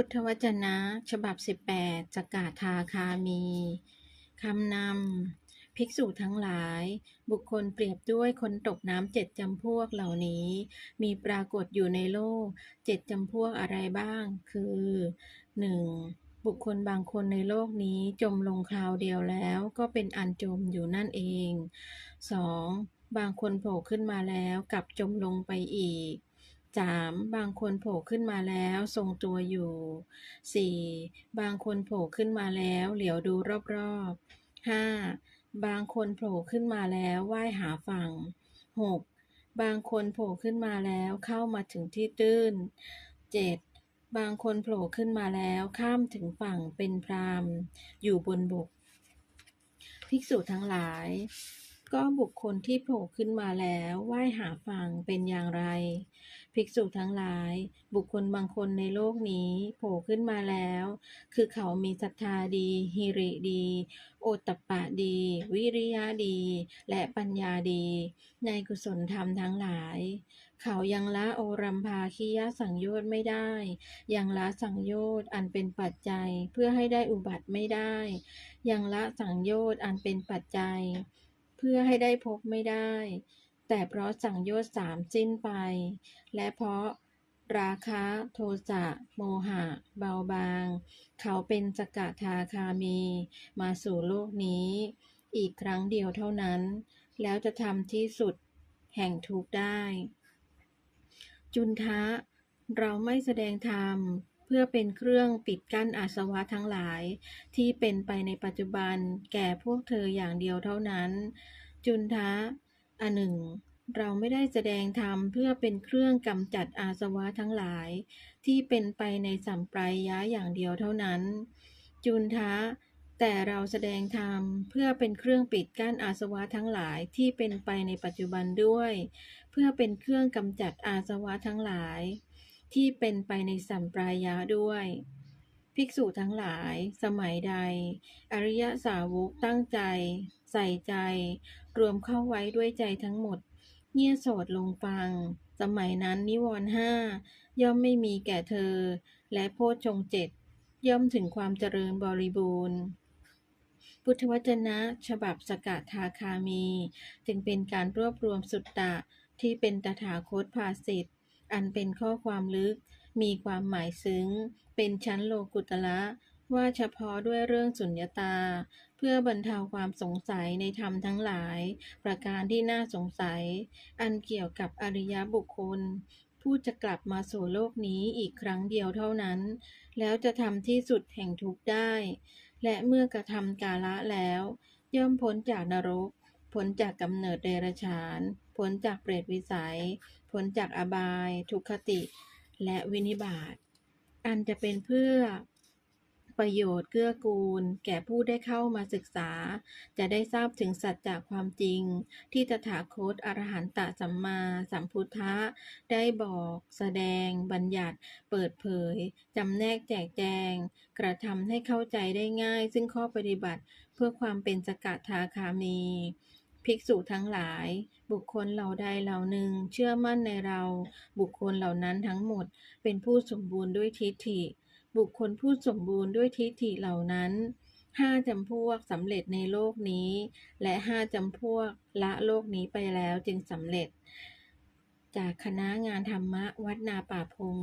พุทธวจนะ ฉบับ 18สกาทาคามีคำนำภิกษุทั้งหลาย บุคคลเปรียบด้วยคนตกน้ำเจ็ดจำพวกเหล่านี้ มีปรากฏอยู่ในโลกเจ็ดจำพวกอะไรบ้าง คือ 1. บุคคลบางคนในโลกนี้จมลงคราวเดียวแล้วก็เป็นอันจมอยู่นั่นเอง 2. บางคนโผล่ขึ้นมาแล้วกลับจมลงไปอีก 3. บางคนโผล่ขึ้นมาแล้วทรงตัวอยู่ 4. บางคนโผล่ขึ้นมาแล้วเหลียวดูรอบๆ 5. บางคนโผล่ขึ้นมาแล้วว่ายหาฝั่ง 6. บางคนโผล่ขึ้นมาแล้วเข้ามาถึงที่ตื้น 7. บางคนโผล่ขึ้นมาแล้วข้ามถึงฝั่งเป็นพรามอยู่บนบก ภิกษุทั้งหลาย ก็บุคคลที่โผล่ขึ้นมาแล้วว่ายหาฝั่งเป็นอย่างไร ภิกษุทั้งหลาย บุคคลบางคนในโลกนี้โผล่ขึ้นมาแล้ว คือเขามีศรัทธาดีฮิริดี โอตตปปะดี วิริยะดี และปัญญาดี ในกุศลธรรมทั้งหลาย เขายังละโอรัมภาคียสังโยชน์ไม่ได้ ยังละสังโยชน์อันเป็นปัจจัยเพื่อให้ได้อุบัติไม่ได้ ยังละสังโยชน์อันเป็นปัจจัย เพื่อให้ได้พบไม่ได้ แต่เพราะสังโยชน์สามสิ้นไป และเพราะราคะโทสะโมหะ เบาบาง เขาเป็นสกทาคามี มาสู่โลกนี้ อีกครั้งเดียวเท่านั้น แล้วจะทำที่สุดแห่งทุกได้ จุนทะ เราไม่แสดงธรรม เพื่อเป็นเครื่องปิดกั้นอาสวะทั้งหลาย ที่เป็นไปในปัจจุบันแก่พวกเธออย่างเดียวเท่านั้น จุนทะอันหนึ่ง เราไม่ได้แสดงธรรมเพื่อเป็นเครื่องกำจัดอาสวะทั้งหลาย ที่เป็นไปในสัมปรายยะอย่างเดียวเท่านั้น จุนทะแต่เราแสดงธรรมเพื่อเป็นเครื่องปิดกั้นอาสวะทั้งหลายที่เป็นไปในปัจจุบันด้วย เพื่อเป็นเครื่องกำจัดอาสวะทั้งหลาย ที่เป็นไปในสัมปรายะด้วย ภิกษุทั้งหลาย สมัยใด อริยสาวกตั้งใจ ใส่ใจ รวมเข้าไว้ด้วยใจทั้งหมด เงี่ยโสดลงฟัง สมัยนั้นนิวรณ์ห้าย่อมไม่มีแก่เธอ และโพชฌงเจ็ดย่อมถึงความเจริญบริบูรณ์พุทธวจนะฉบับสกทาคามี จึงเป็นการรวบรวมสุตตะที่เป็นตถาคตภาสิทธ อันเป็นข้อความลึก มีความหมายซึ้ง เป็นชั้นโลกุตละว่าเฉพาะด้วยเรื่องสุญญตา เพื่อบรรเทาความสงสัยในธรรมทั้งหลาย ประการที่น่าสงสัย อันเกี่ยวกับอริยบุคคล ผู้จะกลับมาสู่โลกนี้อีกครั้งเดียวเท่านั้น แล้วจะทำที่สุดแห่งทุกได้ และเมื่อกระทำกาละแล้ว ย่อมพ้นจากนรก พ้นจากกำเนิดเดรัจฉานพ้นจากเปรตวิสัยพ้นจากอบาย ทุกขติ และวินิบาต อันจะเป็นเพื่อประโยชน์เกื้อกูล แก่ผู้ได้เข้ามาศึกษา จะได้ทราบถึงสัจจะความจริง ที่ตถาคตอรหันตสัมมาสัมพุทธะ ได้บอกแสดง บัญญัติ เปิดเผย จำแนกแจกแจง กระทำให้เข้าใจได้ง่าย ซึ่งข้อปฏิบัติเพื่อความเป็นสกทาคามี ภิกษุทั้งหลาย บุคคลเหล่าใดเหล่าหนึ่ง เชื่อมั่นในเรา บุคคลเหล่านั้นทั้งหมด เป็นผู้สมบูรณ์ด้วยทิฏฐิ บุคคลผู้สมบูรณ์ด้วยทิฏฐิเหล่านั้นห้าจำพวกสำเร็จในโลกนี้ และห้าจำพวกละโลกนี้ไปแล้วจึงสำเร็จ จากคณะงานธรรมะวัดนาป่าพง